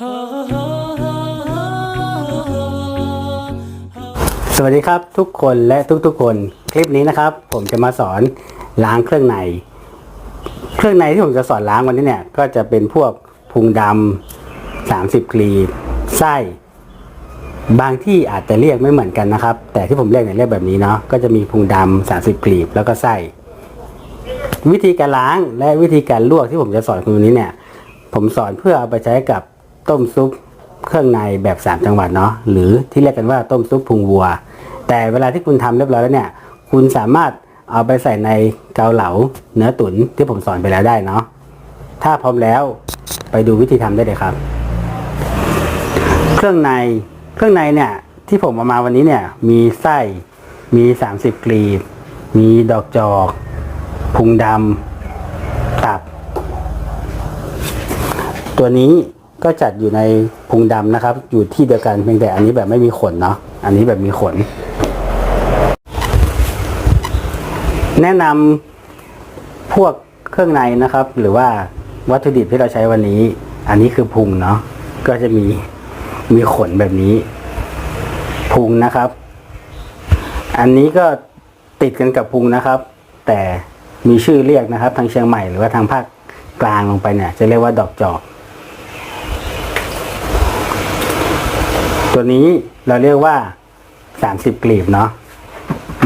สวัสดีครับทุกคนและทุกๆคนคลิปนี้นะครับ ผมจะมาสอนล้างเครื่องใน เครื่องในที่ผมจะสอนล้างวันนี้เนี่ย ก็จะเป็นพวกพุงดำสามสิบกรีดไส้ บางที่อาจจะเรียกไม่เหมือนกันนะครับ แต่ที่ผมเรียกเนี่ยเรียกแบบนี้เนาะก็จะมีพุงดำสามสิบกรีบแล้วก็ไส้วิธีการล้างและวิธีการลวกที่ผมจะสอนคุณวันนี้เนี่ย ผมสอนเพื่อเอาไปใช้กับ ต้มซุปเครื่องในแบบสามจังหวัดเนาะหรือที่เรียกกันว่าต้มซุปพุงวัว แต่เวลาที่คุณทำเรียบร้อยแล้วเนี่ย คุณสามารถเอาไปใส่ในเกาเหลาเนื้อตุ๋นที่ผมสอนไปแล้วได้เนาะถ้าพร้อมแล้วไปดูวิธีทำได้เลยครับ เครื่องในเครื่องในเนี่ยที่ผมเอามาวันนี้เนี่ยมีไส้มี 30กรีบ มีดอกจอกพุงดำตับ ตัวนี้ ก็จัดอยู่ในพุงดำนะครับ อยู่ที่เดียวกันเพียงแต่อันนี้แบบไม่มีขนเนาะอันนี้แบบมีขน แนะนำพวกเครื่องในนะครับ หรือว่าวัตถุดิบที่เราใช้วันนี้ อันนี้คือพุงเนาะก็จะมีมีขนแบบนี้ พุงนะครับ อันนี้ก็ติดกันกับพุงนะครับ แต่มีชื่อเรียกนะครับ ทางเชียงใหม่หรือว่าทางภาคกลางลงไปเนี่ย จะเรียกว่าดอกจอก ตัวนี้เราเรียกว่า 30 กลีบเนาะ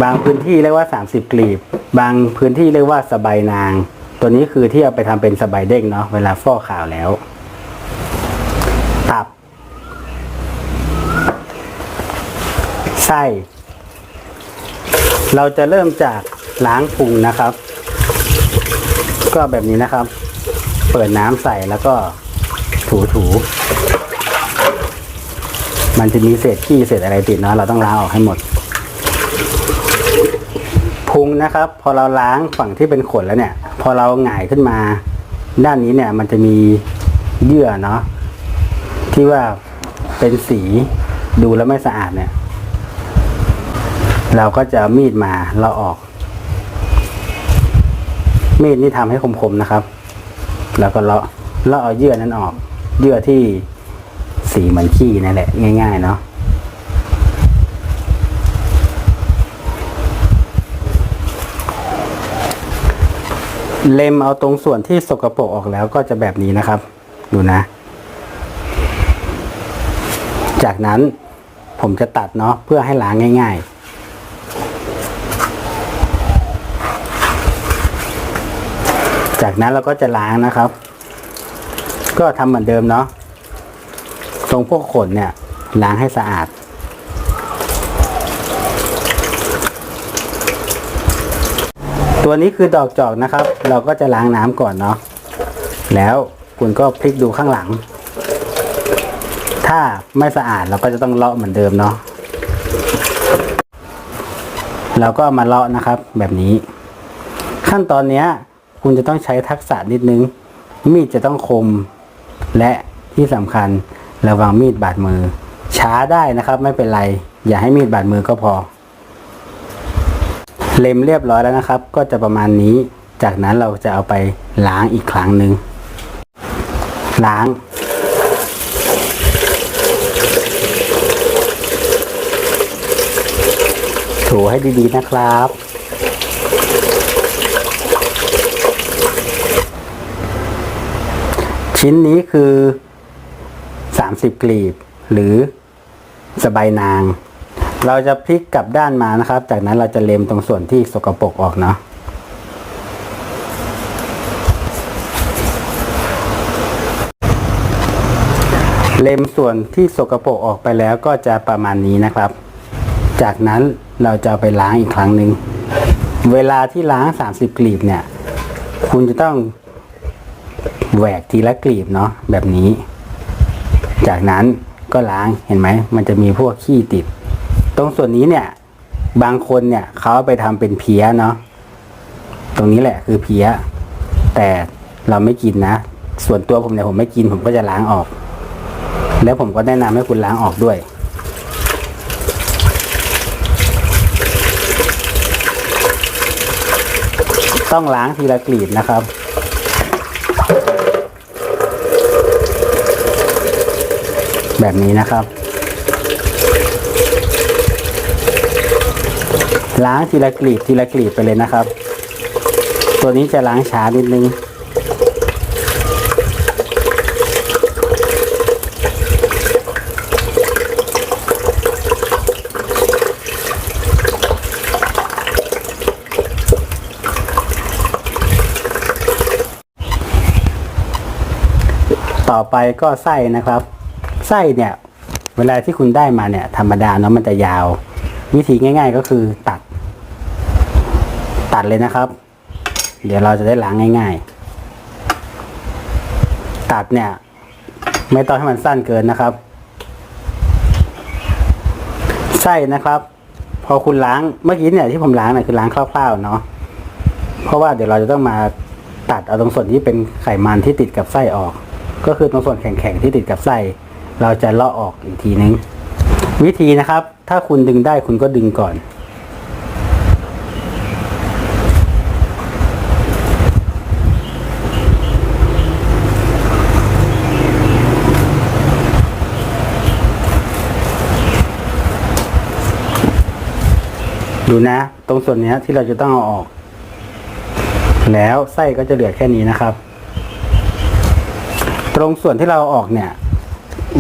บางพื้นที่เรียกว่า 30 กลีบ บางพื้นที่เรียกว่าสบายนาง ตัวนี้คือที่เอาไปทำเป็นสบายเด้งเนาะเวลาฟอกขาวแล้ว ตับ ไส้ เราจะเริ่มจากล้างพุงนะครับ ก็แบบนี้นะครับ เปิดน้ำใส่แล้วก็ถูถู มันจะมีเศษขี้เศษอะไรติดเนาะเราต้องล้างออกให้หมดพุงนะครับ พอเราล้างฝั่งที่เป็นขนแล้วเนี่ย พอเราหงายขึ้นมา ด้านนี้เนี่ยมันจะมีเยื่อเนาะที่ว่าเป็นสีดูแล้วไม่สะอาดเนี่ย เราก็จะมีดมาเราออก มีดนี่ทำให้คมๆนะครับ แล้วก็เลาะเลาะเอาเยื่อนั้นออก เยื่อที่ สีเหมือนขี้นั่นแหละ ง่ายๆเนาะเล็มเอาตรงส่วนที่สกปรกออกแล้วก็จะแบบนี้นะครับ ดูนะ จากนั้นผมจะตัดเนาะเพื่อให้ล้างง่าย ๆจากนั้นเราก็จะล้างนะครับ ก็ทำเหมือนเดิมเนาะ รงพวกขนเนี่ยล้างให้สะอาด ตัวนี้คือดอกจอกนะครับ เราก็จะล้างน้ำก่อนเนาะแล้วคุณก็พลิกดูข้างหลัง ถ้าไม่สะอาดเราก็จะต้องเลาะเหมือนเดิมเนาะเราก็มาเลาะนะครับแบบนี้ ขั้นตอนนี้คุณจะต้องใช้ทักษะนิดนึง มีดจะต้องคมและที่สำคัญ ระวังมีดบาดมือ ช้าได้นะครับ ไม่เป็นไร อย่าให้มีดบาดมือก็พอ เล็มเรียบร้อยแล้วนะครับ ก็จะประมาณนี้ จากนั้นเราจะเอาไปล้างอีกครั้งหนึ่งล้างถูให้ดีๆนะครับ ชิ้นนี้คือ 30 กลีบ หรือสบายนาง เราจะพลิกกลับด้านมานะครับ จากนั้นเราจะเล็มตรงส่วนที่สกปรกออกเนาะเล็มส่วนที่สกปรกออกไปแล้วก็จะประมาณนี้นะครับ จากนั้นเราจะไปล้างอีกครั้งหนึ่ง เวลาที่ล้าง 30 กลีบเนี่ย คุณจะต้องแหวกทีละกลีบเนาะแบบนี้ จากนั้นก็ล้างเห็นไหม มันจะมีพวกขี้ติด ตรงส่วนนี้เนี่ย บางคนเนี่ยเขาไปทำเป็นเพี้ยเนาะตรงนี้แหละคือเพี้ย แต่เราไม่กินนะ ส่วนตัวผมเนี่ยผมไม่กินผมก็จะล้างออก แล้วผมก็แนะนำให้คุณล้างออกด้วยต้องล้างทีละกลีบนะครับ แบบนี้นะครับ ล้างทีละกลีบทีละกลีบไปเลยนะครับ ตัวนี้จะล้างช้านิดนึงต่อไปก็ไส้นะครับ ไส้เนี่ย เวลาที่คุณได้มาเนี่ย ธรรมดาเนาะมันจะยาว วิธีง่าย ๆ ก็คือตัด ตัดเลยนะครับ เดี๋ยวเราจะได้ล้างง่าย ๆ ตัดเนี่ย ไม่ต้องให้มันสั้นเกินนะครับ ไส้นะครับ พอคุณล้างเมื่อกี้เนี่ยที่ผมล้างเนี่ยคือล้างคร่าวๆเนาะเพราะว่าเดี๋ยวเราจะต้องมาตัดเอาตรงส่วนที่เป็นไขมันที่ติดกับไส้ออก ก็คือตรงส่วนแข็งๆที่ติดกับไส้ เราจะเลาะออกอีกทีนึง วิธีนะครับ ถ้าคุณดึงได้คุณก็ดึงก่อน ดูนะ ตรงส่วนนี้ที่เราจะต้องเอาออก แล้วไส้ก็จะเหลือแค่นี้นะครับ ตรงส่วนที่เราเอาออกเนี่ย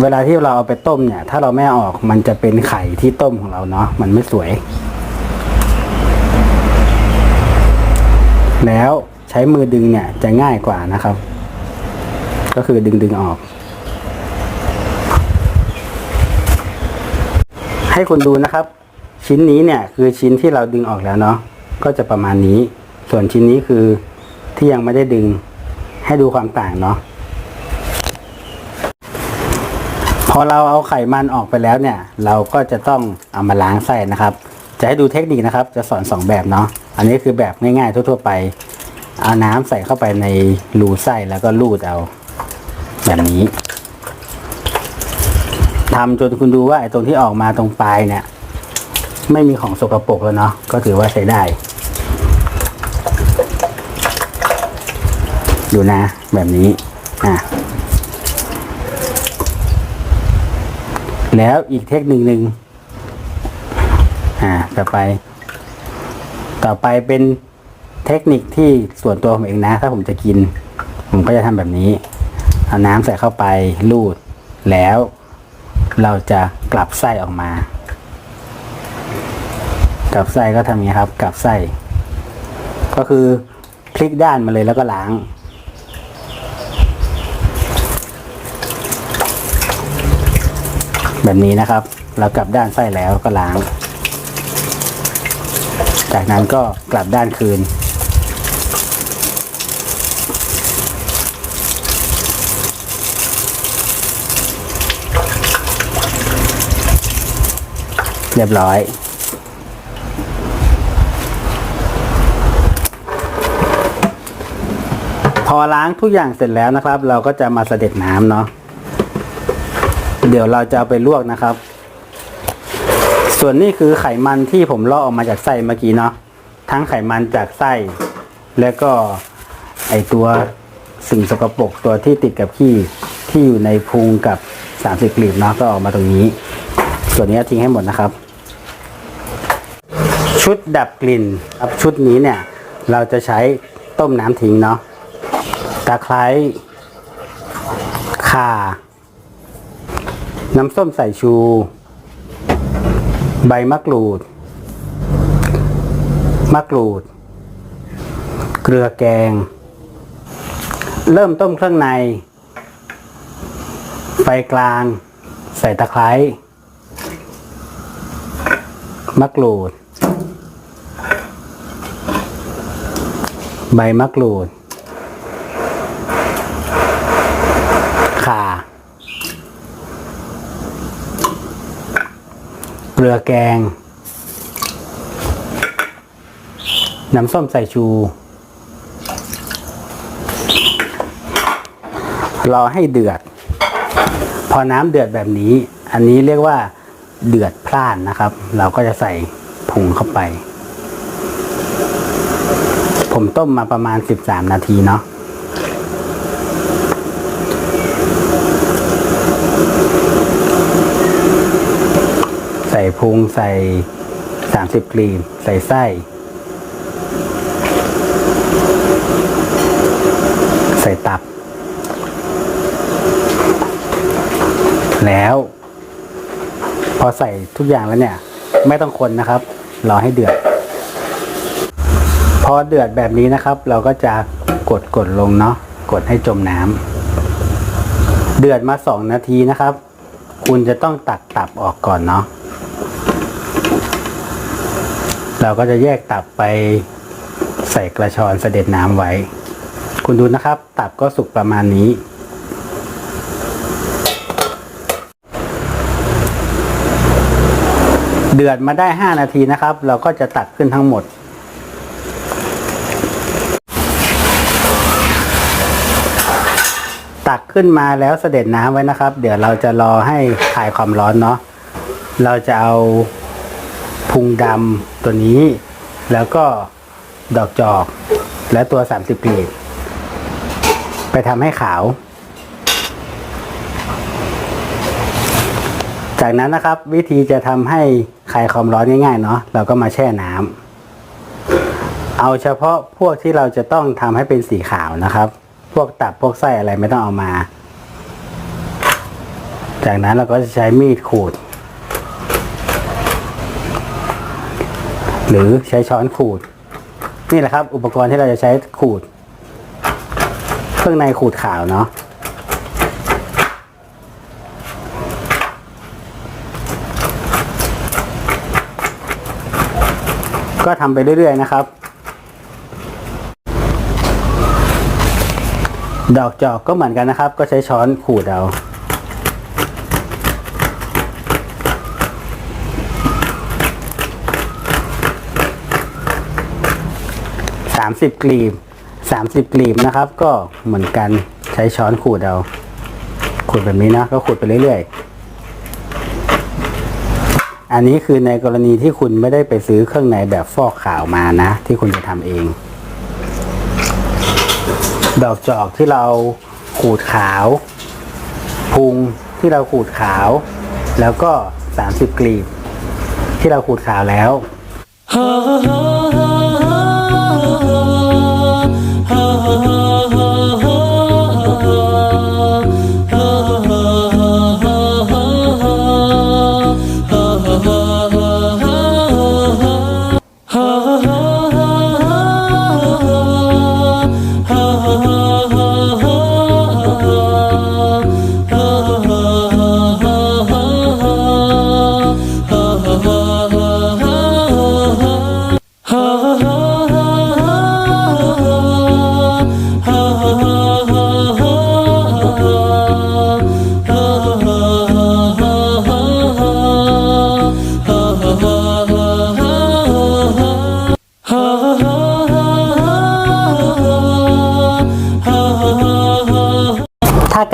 เวลาที่เราเอาไปต้มเนี่ย ถ้าเราไม่ออกมันจะเป็นไข่ที่ต้มของเราเนาะมันไม่สวย แล้วใช้มือดึงเนี่ยจะง่ายกว่านะครับ ก็คือดึงดึงออก ให้คุณดูนะครับ ชิ้นนี้เนี่ยคือชิ้นที่เราดึงออกแล้วเนาะก็จะประมาณนี้ ส่วนชิ้นนี้คือที่ยังไม่ได้ดึงให้ดูความต่างเนาะพ อเราเอาไขมันออกไปแล้วเนี่ย เราก็จะต้องเอามาล้างไส้นะครับ จะให้ดูเทคนิคนะครับ จะสอนสองแบบเนาะอันนี้คือแบบง่ายๆทั่ว ๆ ไป เอาน้ำใส่เข้าไปในรูไส้แล้วก็ลูดเอาแบบนี้ทำจนคุณดูว่าไอ้ตรงที่ออกมาตรงปลายเนี่ย ไม่มีของสกปรกแล้วเนาะก็ถือว่าใช้ได้ ดูนะแบบนี้อะ แล้วอีกเทคนิคหนึ่งอ่าต่อไป ต่อไปเป็นเทคนิคที่ส่วนตัวผมเองนะ ถ้าผมจะกิน ผมก็จะทำแบบนี้ เอาน้ำใส่เข้าไปลูด แล้วเราจะกลับไส้ออกมา กลับไส้ก็ทำอย่างนี้ครับ กลับไส้ ก็คือพลิกด้านมาเลยแล้วก็ล้าง แบบนี้นะครับ เรากลับด้านไส้แล้วก็ล้าง จากนั้นก็กลับด้านคืน เรียบร้อยพอล้างทุกอย่างเสร็จแล้วนะครับ เราก็จะมาเสด็จน้ำเนาะ ดี๋ยวเราจะเอาไปลวกนะครับ ส่วนนี้คือไขมันที่ผมลอกออกมาจากไส้เมื่อกี้เนาะทั้งไขมันจากไส้ แล้วก็ไอตัวสิ่งสกปรกตัวที่ติดกับขี้ที่อยู่ในพุงกับสามสิบกลีบเนาะก็ออกมาตรงนี้ ส่วนนี้ทิ้งให้หมดนะครับ ชุดดับกลิ่นครับชุดนี้เนี่ย เราจะใช้ต้มน้ำทิ้งเนาะตะไคร้ข่า น้ำส้มสายชู ใบมะกรูด มะกรูด เกลือแกง เริ่มต้มเครื่องใน ไฟกลาง ใส่ตะไคร้มะกรูด ใบมะกรูด ข่า เก ลือแกง น้ำส้มสายชู รอให้เดือด พอน้ำเดือดแบบนี้ อันนี้เรียกว่าเดือดพล่านนะครับ เราก็จะใส่ผงเข้าไป ผมต้มมาประมาณ 13 นาทีเนาะ พุงใส่สามสิบกรีม ใส่ไส้ใส่ตับ แล้ว พอใส่ทุกอย่างแล้วเนี่ย ไม่ต้องคนนะครับ รอให้เดือด พอเดือดแบบนี้นะครับ เราก็จะกดกดลงเนาะกดให้จมน้ำเดือดมาสองนาทีนะครับ คุณจะต้องตักตับออกก่อนเนาะ เราก็จะแยกตับไปใส่กระชอนเสด็จน้ำไว้ คุณดูนะครับ ตับก็สุกประมาณนี้ เดือดมาได้ 5 นาทีนะครับ เราก็จะตักขึ้นทั้งหมด ตักขึ้นมาแล้วเสด็จน้ำไว้นะครับ เดี๋ยวเราจะรอให้คลายความร้อนเนาะเราจะเอา พุงดำตัวนี้ แล้วก็ดอกจอก และตัว 30กลีบไปทำให้ขาว จากนั้นนะครับวิธีจะทำให้คลายความร้อนง่ายๆเนาะเราก็มาแช่น้ำเอาเฉพาะพวกที่เราจะต้องทำให้เป็นสีขาวนะครับ พวกตับพวกไส้อะไรไม่ต้องเอามา จากนั้นเราก็จะใช้มีดขูด หรือใช้ช้อนขูด นี่แหละครับ อุปกรณ์ที่เราจะใช้ขูด เครื่องในขูดขาวเนาะก็ทำไปเรื่อยๆนะครับ ดอกจอกก็เหมือนกันนะครับ ก็ใช้ช้อนขูดเอา สามสิบกลีบสามสิบกลีบนะครับ ก็เหมือนกันใช้ช้อนขูดเอาขูดแบบนี้นะ ก็ขูดไปเรื่อยๆ อันนี้คือในกรณีที่คุณไม่ได้ไปซื้อเครื่องในแบบฟอกขาวมานะ ที่คุณจะทำเอง ดอกจอกที่เราขูดขาวพุงที่เราขูดขาว แล้วก็ 30 กลีบ ที่เราขูดขาวแล้ว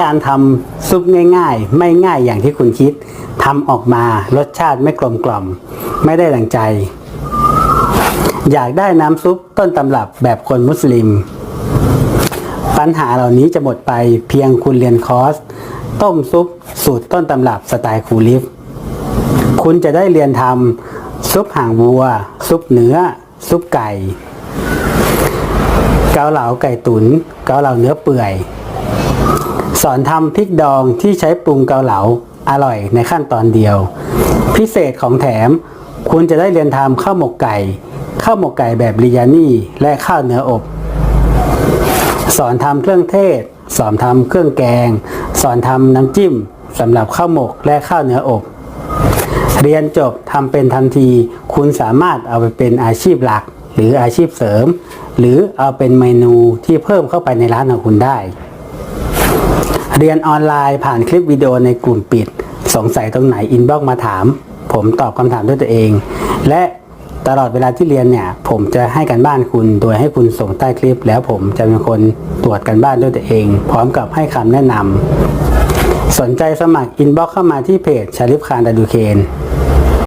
การทำซุปง่ายๆ ไม่ง่ายอย่างที่คุณคิดทำออกมารสชาติไม่กลมกล่อม ไม่ได้ดังใจ อยากได้น้ำซุปต้นตำรับแบบคนมุสลิม ปัญหาเหล่านี้จะหมดไปเพียงคุณเรียนคอร์สต้มซุปสูตรต้นตำรับสไตล์คูลิฟ คุณจะได้เรียนทำซุปห่างวัว ซุปเนื้อ ซุปไก่ เกาเหลาไก่ตุ๋นเกาเหลาเนื้อเปื่อย สอนทำพริกดองที่ใช้ปรุงเกาเหลาอร่อยในขั้นตอนเดียว พิเศษของแถมคุณจะได้เรียนทำข้าวหมกไก่ข้าวหมกไก่แบบริยานี่และข้าวเนื้ออบ สอนทำเครื่องเทศ สอนทำเครื่องแกง สอนทำน้ำจิ้มสำหรับข้าวหมกและข้าวเนื้ออบ เรียนจบทำเป็นทันที คุณสามารถเอาไปเป็นอาชีพหลัก หรืออาชีพเสริม หรือเอาเป็นเมนูที่เพิ่มเข้าไปในร้านของคุณได้ เรียนออนไลน์ผ่านคลิปวิดีโอในกลุ่มปิด สงสัยตรงไหนอินบ็อกมาถาม ผมตอบคำถามด้วยตัวเอง และตลอดเวลาที่เรียนเนี่ย ผมจะให้กันบ้านคุณโดยให้คุณส่งใต้คลิป แล้วผมจะเป็นคนตรวจกันบ้านด้วยตัวเอง พร้อมกับให้คำแนะนำสนใจสมัครอินบ็อกเข้ามาที่เพจชาลิฟคานดาดูเคน